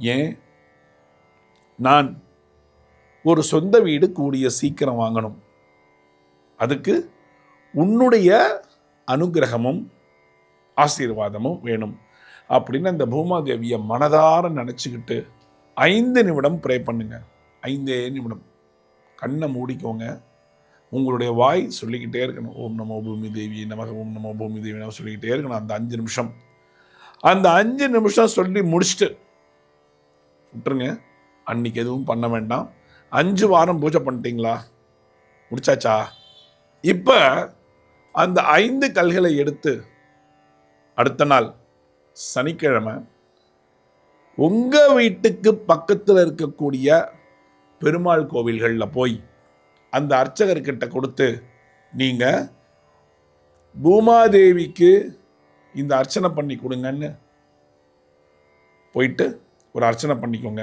ஏன்? நான் ஒரு சொந்த வீடு கூடிய சீக்கிரம் வாங்கணும். அதுக்கு உன்னுடைய அனுகிரகமும் ஆசீர்வாதமும் வேணும். அப்படின்னு அந்த பூமாதேவியை மனதார நினச்சிக்கிட்டு ஐந்து நிமிடம் ப்ரே பண்ணுங்க. ஐந்தே நிமிடம். கண்ணை மூடிக்கோங்க. உங்களுடைய வாய் சொல்லிக்கிட்டே இருக்கணும். ஓம் நமோ பூமி தேவி நமக. ஓம் நமோ பூமி தேவி நம்ம சொல்லிக்கிட்டே இருக்கணும் அந்த அஞ்சு நிமிஷம். அந்த அஞ்சு நிமிஷம் சொல்லி முடிச்சுட்டு விட்டுருங்க. அன்னைக்கு எதுவும் பண்ண வேண்டாம். அஞ்சு வாரம் பூஜை பண்ணிட்டீங்களா? முடிச்சாச்சா? இப்போ அந்த ஐந்து கல்களை எடுத்து அடுத்த நாள் சனிக்கிழமை உங்கள் வீட்டுக்கு பக்கத்தில் இருக்கக்கூடிய பெருமாள் கோவில்களில் போய் அந்த அர்ச்சகர்கிட்ட கொடுத்து நீங்கள் பூமாதேவிக்கு இந்த அர்ச்சனை பண்ணி கொடுங்கன்னு போயிட்டு ஒரு அர்ச்சனை பண்ணிக்கோங்க.